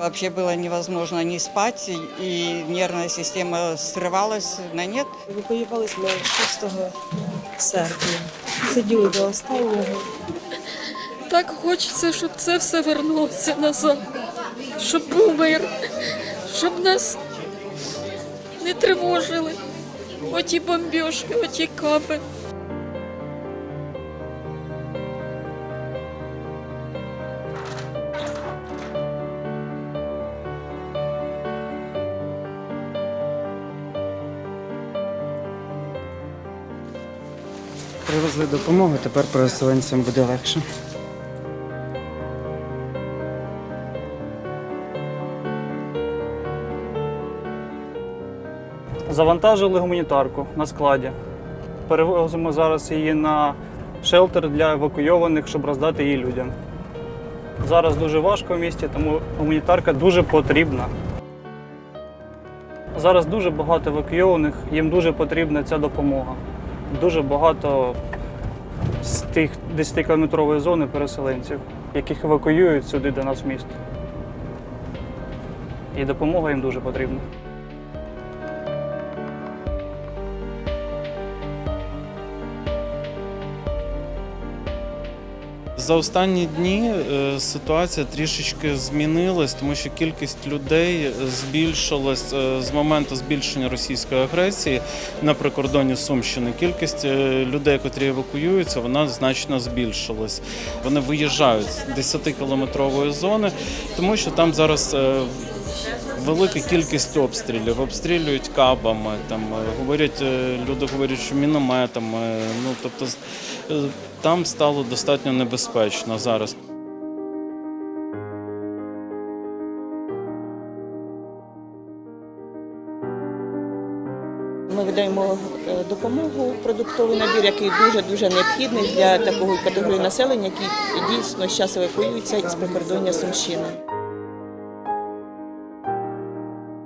Вообще было невозможно не спать, и- нервная система срывалась на нет. Евакуювалися ми 6 серпня. Сиділи до останнього. Так хочеться, щоб це все вернулося назад, щоб був мир, щоб нас не тривожили. Оті бомбіжки, оті каби. Привезли допомогу, тепер переселенцям буде легше. Завантажили гуманітарку на складі. Перевозимо зараз її на шелтер для евакуйованих, щоб роздати її людям. Зараз дуже важко в місті, тому гуманітарка дуже потрібна. Зараз дуже багато евакуйованих, їм дуже потрібна ця допомога. Дуже багато з тих 10-кілометрової зони переселенців, яких евакуюють сюди до нас в місто. І допомога їм дуже потрібна. За останні дні е, ситуація трішечки змінилась, тому що кількість людей збільшилась е, з моменту збільшення російської агресії на прикордоні Сумщини. Кількість е, людей, котрі евакуюються, вона значно збільшилась. Вони виїжджають з 10-кілометрової зони, тому що там зараз. Велика кількість обстрілів, обстрілюють кабами. Там е, говорять, е, люди говорять, що мінометами. Ну тобто, е, там стало достатньо небезпечно зараз. Ми видаємо допомогу, продуктовий набір, який дуже дуже необхідний для такої категорії населення, які дійсно зараз евакуюються із прикордоння Сумщини.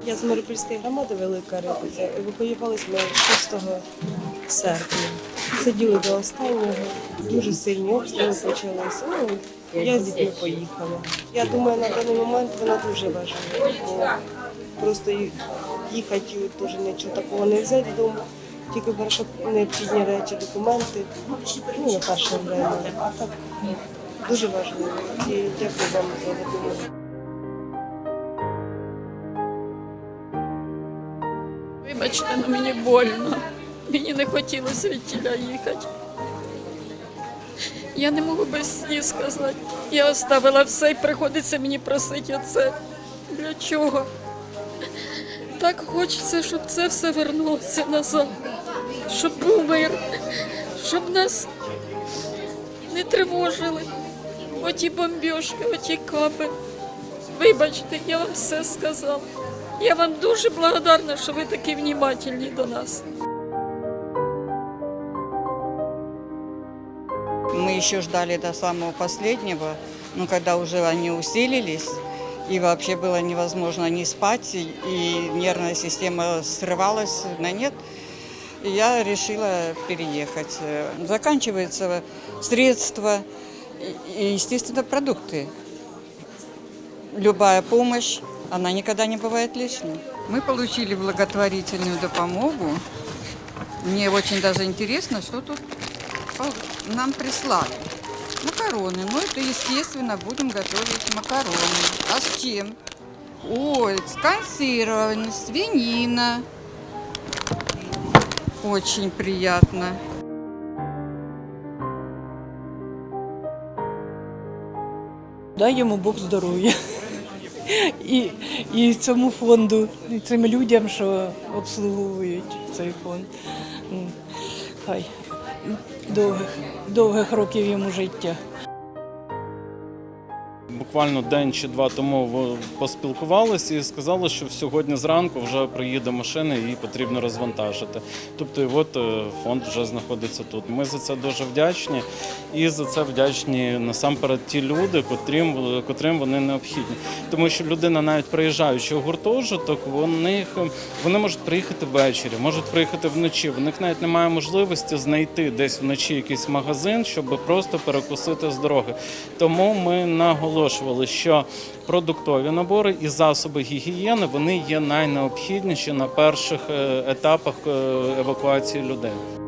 Я з Маріупольської громади Велика Рибиця. Евакуювалися ми 6 серпня. Сиділи до останнього. Дуже сильні обстріли почалися. Ну, я з дітьми поїхала. Я думаю, на даний момент вона дуже важлива. Просто їхати теж нічого такого не взяти додому. Тільки перше необхідні речі, документи. Ну, на перше время. А так дуже важливо. І дякую вам за допомогу. Вибачте, але мені больно. Мені не хотілося від тіля їхати. Я не можу без слів сказати. Я оставила все і приходиться мені просити оце. Для чого? Так хочеться, щоб це все вернулося назад, щоб був мир, щоб нас не тривожили. Оті бомбіжки, оті каби. Вибачте, я вам все сказала. Я вам дуже благодарна, що ви такі внимательні до нас. Мы еще ждали до самого последнего, но когда уже они усилились, и вообще было невозможно не спать, и- нервная система срывалась на нет, я решила переехать. Э, Заканчиваются средства и, естественно, продукты. Любая помощь, она никогда не бывает лишней. Мы получили благотворительную допомогу. Мне очень даже интересно, что тут нам прислали. Макароны. Ну, это, естественно, будем готовить макароны. А с чем? Ой, с консервами, свинина. Очень приятно. Дай йому Бог здоров'я. І, і цьому фонду, і цим людям, що обслуговують цей фонд. Хай довгих, довгих років йому життя. Буквально день чи два тому поспілкувалися і сказали, що сьогодні зранку вже приїде машина і її потрібно розвантажити. Тобто, і от е, фонд вже знаходиться тут. Ми за це дуже вдячні, і за це вдячні насамперед ті люди, котрим, котрим вони необхідні. Тому що людина, навіть приїжджаючи у гуртожиток, вони, вони можуть приїхати ввечері, можуть приїхати вночі. В них навіть немає можливості знайти десь вночі якийсь магазин, щоб просто перекусити з дороги. Тому ми наголошуємо. Наголошували, що продуктові набори і засоби гігієни вони є найнеобхідніші на перших е, етапах е, евакуації людей.